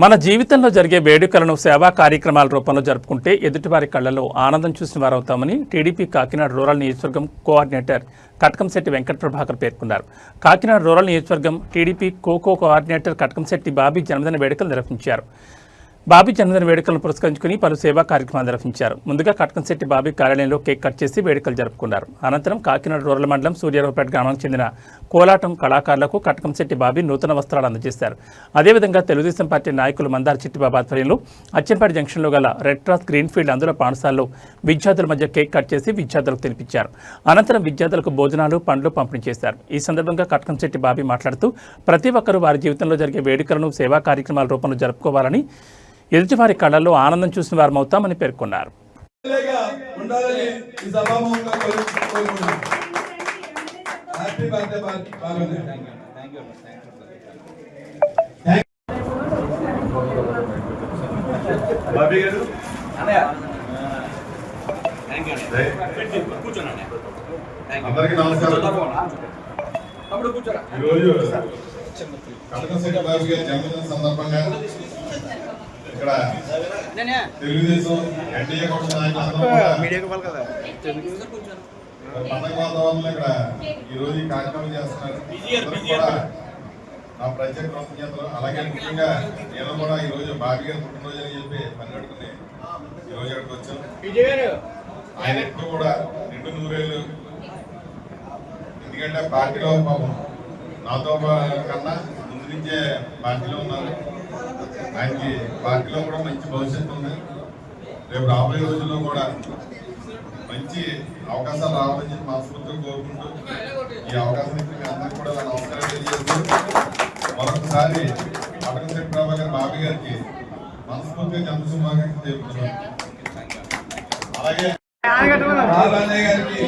మన జీవితంలో జరిగే వేడుకలను సేవా కార్యక్రమాల రూపంలో జరుపుకుంటే ఎదుటివారి కళ్ళలో ఆనందం చూసిన వారవుతామని టీడీపీ కాకినాడ రూరల్ నియోజకవర్గం కోఆర్డినేటర్ కటకంశెట్టి వెంకట ప్రభాకర్ పేర్కొన్నారు. కాకినాడ రూరల్ నియోజకవర్గం TDP co co coordinator Katakamsetti Bobby జన్మదిన వేడుకలు నిర్వహించారు. బాబీ జన్మదిన వేడుకలను పురస్కరించుకుని పలు సేవా కార్యక్రమాలు నిర్వహించారు. ముందుగా కటకంశెట్టి బాబీ కార్యాలయంలో కేక్ కట్ చేసి వేడుకలు జరుపుకున్నారు. అనంతరం కాకినాడ రూరల్ మండలం సూర్యారావుపేట గ్రామానికి చెందిన కోలాటం కళాకారులకు కటకంశెట్టి బాబీ నూతన వస్త్రాలు అందజేశారు. అదేవిధంగా తెలుగుదేశం పార్టీ నాయకులు మందార చిట్టిబాబు ఆధ్వర్యంలో అచ్చంపేట జంక్షన్లో గల రెడ్ క్రాస్ గ్రీన్ఫీల్డ్ అందులో పాఠశాలలో విద్యార్థుల మధ్య కేక్ కట్ చేసి విద్యార్థులకు తినిపించారు. అనంతరం విద్యార్థులకు భోజనాలు పండ్లు పంపిణీ చేశారు. ఈ సందర్భంగా కటకంశెట్టి బాబీ మాట్లాడుతూ ప్రతి ఒక్కరూ వారి జీవితంలో జరిగే వేడుకలను సేవా కార్యక్రమాల రూపంలో జరుపుకోవాలని ఎదుటివారి కళ్ళల్లో ఆనందం చూసిన వారమవుతామని పేర్కొన్నారు. అందరికీ నమస్కారం. ఈరోజు కనకశేఖర బాబు గారి జన్మదిన సందర్భంగా ఇక్కడ తెలుగుదేశం ఎన్డీఏ కూటమి పండగ వాతావరణంలో ఇక్కడ ఈ రోజు ఈ కార్యక్రమం చేస్తున్నారు. నా ప్రత్యేక కృతజ్ఞతలు. అలాగే ముఖ్యంగా నేను కూడా ఈ రోజు బాబీ గారి పుట్టినరోజు అని చెప్పి పని కట్టుకుని ఈ రోజు ఇక్కడికి వచ్చాను ఆయన ఎప్పుడు కూడా నిండు నూరేళ్ళు. ఎందుకంటే పార్టీలో పాపం నాతో కన్నా ముందు నుంచే పార్టీలో ఉన్నారు. ఆయనకి పార్టీలో కూడా మంచి భవిష్యత్తు ఉంది. రేపు రాబోయే రోజుల్లో కూడా మంచి అవకాశాలు రావాలని చెప్పి మనస్ఫూర్తిగా కోరుకుంటూ ఈ అవకాశం ఇచ్చి మీ అందరికీ కూడా నా నమస్కారం తెలియజేస్తూ మరొకసారి అటక ప్రభాకర్ గారి బాబీ గారికి మనస్ఫూర్తిగా శుభాకాంక్షలు తెలుపుతున్నాను. అలాగే గారికి